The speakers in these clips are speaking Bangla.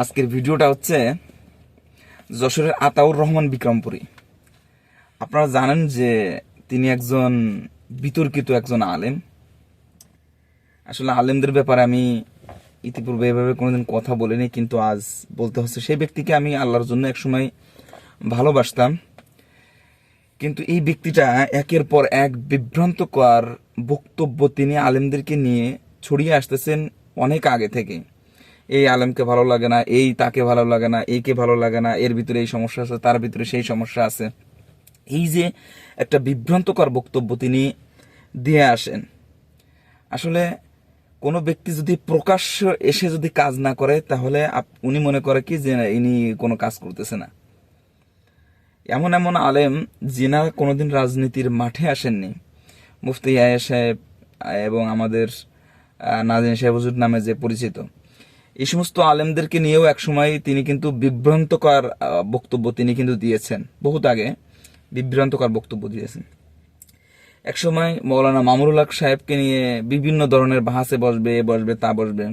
আজকের ভিডিওটা হচ্ছে যশোরের আতাউর রহমান বিক্রমপুরী। আপনারা জানেন যে তিনি একজন বিতর্কিত একজন আলেম। আসলে আলেমদের ব্যাপারে আমি ইতিপূর্বে এভাবে কোনোদিন কথা বলিনি, কিন্তু আজ বলতে হচ্ছে সেই ব্যক্তিকে আমি আল্লাহর জন্য একসময় ভালোবাসতাম। কিন্তু এই ব্যক্তিটা একের পর এক বিভ্রান্তকর বক্তব্য তিনি আলেমদেরকে নিয়ে ছড়িয়ে আসতেছেন অনেক আগে থেকে এই আলেমকে ভালো লাগে না, এই তাকে ভালো লাগে না এইকে ভালো লাগে না, এর ভিতরে এই সমস্যা আছে, তার ভিতরে সেই সমস্যা আছে। এই যে একটা বিভ্রান্তকর বক্তব্য তিনি দিয়ে আসেন। আসলে কোনো ব্যক্তি যদি প্রকাশ্য এসে যদি কাজ না করে, তাহলে উনি মনে করে কি যে ইনি কোনো কাজ করতেছে না। এমন এমন আলেম যিনা কোনোদিন রাজনীতির মাঠে আসেননি। মুফতি ইয়াহিয়া সাহেব এবং আমাদের নাজিন সাহেব নামে যে পরিচিত। এই সমস্ত আলেমদেরকে নিয়েও একসময় তিনি কিন্তু বিভ্রান্তকর বক্তব্য তিনি কিন্তু দিয়েছেন। বহুত আগে বিভ্রান্তকর বক্তব্য দিয়েছেন। একসময় মৌলানা মামুরুল হক সাহেবকে নিয়ে বিভিন্ন ধরনের বাহাসে বসবে, এ বসবে, তা বসবে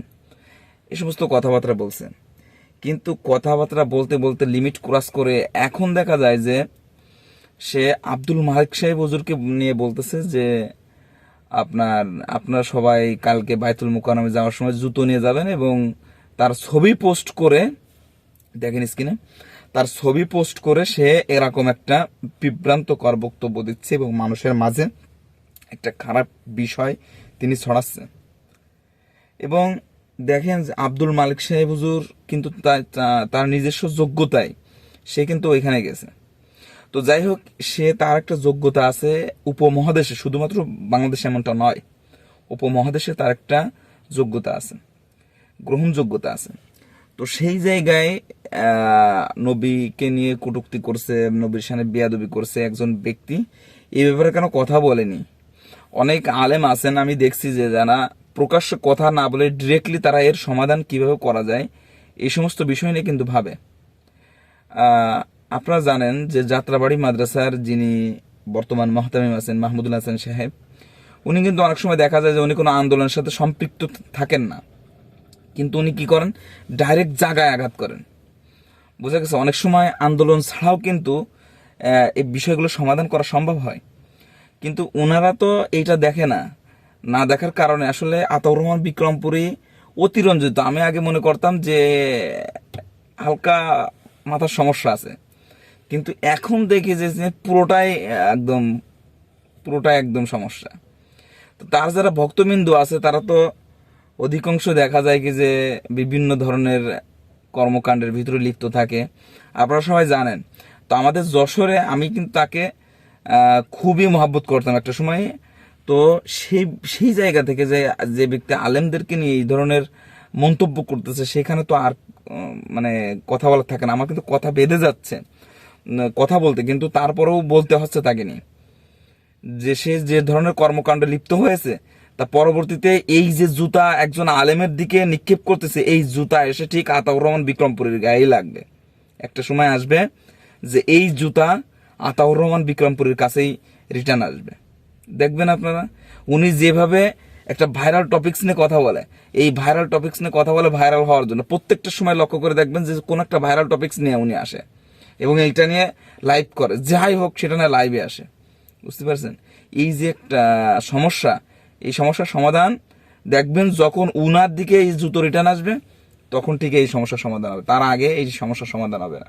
এই সমস্ত কথাবার্তা বলছেন। কিন্তু কথাবার্তা বলতে বলতে লিমিট ক্রস করে এখন দেখা যায় যে সে আব্দুল মালিক সাহেব হুজুরকে নিয়ে বলতেছে যে, আপনার, আপনারা সবাই কালকে বাইতুল মুকাররমে যাওয়ার সময় জুতো নিয়ে যাবেন এবং তার ছবি পোস্ট করে, দেখেন স্ক্রিনে তার ছবি পোস্ট করে সে এরকম একটা বিভ্রান্তকর বক্তব্য দিচ্ছে এবং মানুষের মাঝে একটা খারাপ বিষয় তিনি ছড়াচ্ছেন এবং দেখেন যে আব্দুল মালিক সাহেব হুজুর কিন্তু তার নিজস্ব যোগ্যতায় সে কিন্তু ওইখানে গেছে। তো যাই হোক, সে তার একটা যোগ্যতা আছে উপমহাদেশে, শুধুমাত্র বাংলাদেশে এমনটা নয়, উপমহাদেশে তার একটা যোগ্যতা আছে। গ্রহণযোগ্যতা আছে। তো সেই জায়গায় নবীকে নিয়ে কটুক্তি করছে, নবীর সামনে বিয়াদবি করছে একজন ব্যক্তি এই ব্যাপারে কেন কথা বলেনি? অনেক আলেম আছেন, আমি দেখছি যে যারা প্রকাশ্য কথা না বলে ডিরেক্টলি তারা এর সমাধান কীভাবে করা যায় এই সমস্ত বিষয় নিয়ে কিন্তু ভাবে। আপনারা জানেন যে যাত্রাবাড়ি মাদ্রাসার যিনি বর্তমান মহতামিম আছেন, মাহমুদুল হাসান সাহেব, উনি কিন্তু অনেক সময় দেখা যায় যে উনি কোনো আন্দোলনের সাথে সম্পৃক্ত থাকেন না। কিন্তু উনি কি করেন? ডাইরেক্ট জায়গায় আঘাত করেন। বোঝা গেছে? অনেক সময় আন্দোলন ছাড়াও কিন্তু এই বিষয়গুলো সমাধান করা সম্ভব হয়। কিন্তু ওনারা তো এইটা দেখে না। না দেখার কারণে আসলে আতাউর রহমান বিক্রমপুরী অতিরঞ্জিত। আমি আগে মনে করতাম যে, হালকা মাথার সমস্যা আছে। কিন্তু এখন দেখি যে যে পুরোটাই একদম পুরোটাই একদম সমস্যা। তো তার যারা ভক্তবিন্দু আছে, তারা তো অধিকাংশ দেখা যায় কি যে বিভিন্ন ধরনের কর্মকাণ্ডের ভিতরে লিপ্ত থাকে। আপনারা সবাই জানেন। তো আমাদের যশোরে আমি কিন্তু তাকে খুবই মহাব্বত করতাম একটা সময়। তো সেই সেই জায়গা থেকে যে যে ব্যক্তি আলেমদেরকে নিয়ে এই ধরনের মন্তব্য করতেছে, সেখানে তো আর মানে কথা বলার থাকে না। আমার কিন্তু কথা বেঁধে যাচ্ছে কথা বলতে। কিন্তু তারপরেও বলতে হচ্ছে তাকে নিয়ে। যে সে যে ধরনের কর্মকাণ্ডে লিপ্ত হয়েছে তা পরবর্তীতে এই যে জুতা একজন আলেমের দিকে নিক্ষেপ করতেছে, এই জুতা এসে ঠিক আতাউর রহমান বিক্রমপুরের গায়েই লাগবে। একটা সময় আসবে যে এই জুতা আতাউর রহমান বিক্রমপুরের কাছেই রিটার্ন আসবে। দেখবেন আপনারা, উনি যেভাবে একটা ভাইরাল টপিকস নিয়ে কথা বলে, এই ভাইরাল টপিক্স নিয়ে কথা বলে ভাইরাল হওয়ার জন্য প্রত্যেকটা সময় লক্ষ্য করে দেখবেন যে কোন একটা ভাইরাল টপিকস নিয়ে উনি আসে এবং এইটা নিয়ে লাইভ করে, যাই হোক সেটা নিয়ে লাইভে আসে। বুঝতে পারছেন? এই যে একটা সমস্যা এই সমস্যার সমাধান দেখবেন যখন উনার দিকে এই জুতো রিটার্ন আসবে, তখন ঠিক এই সমস্যার সমাধান হবে। তার আগে এই সমস্যার সমাধান হবে না।